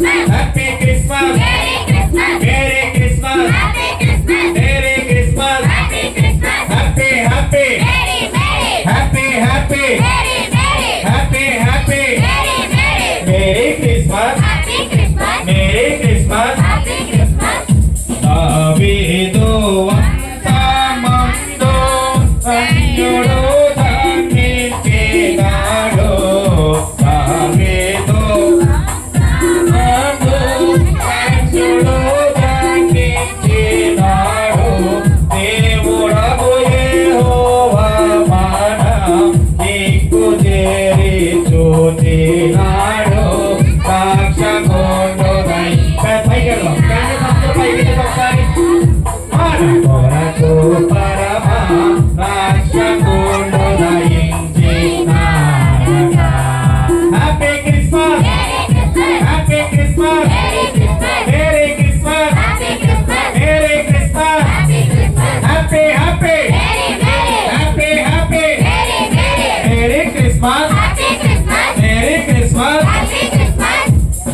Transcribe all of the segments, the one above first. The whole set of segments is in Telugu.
Christmas. Happy Christmas. Merry Christmas. Merry Christmas. Happy Christmas. Merry Christmas. Happy Christmas. Happy happy. Merry merry. Happy happy. Merry merry. Happy happy. Merry merry. Merry Christmas. Happy Christmas. Merry Christmas. Happy Christmas. Abhi do, tamam do, anjuru.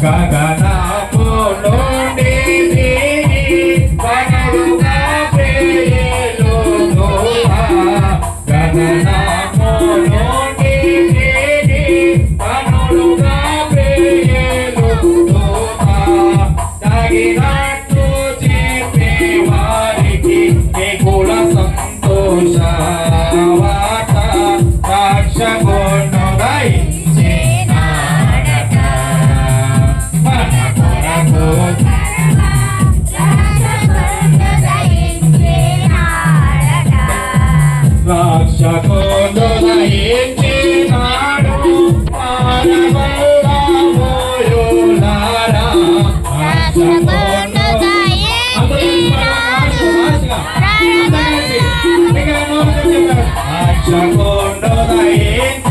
గగనపు నుండి పరవుగా ప్రేయలు గగనము నుండి పనులుగా ప్రేయలు తగినట్టు చెప్పే వారికి నిగుణ సంతోష. వాట రక్షకు Chacondoda en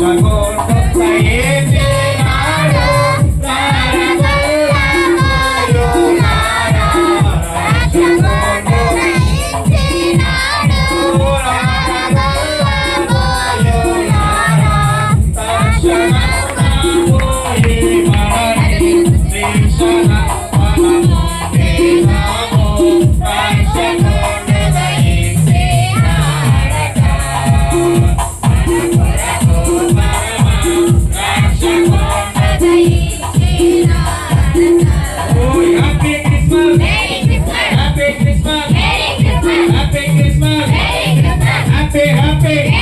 Like, oh. happy.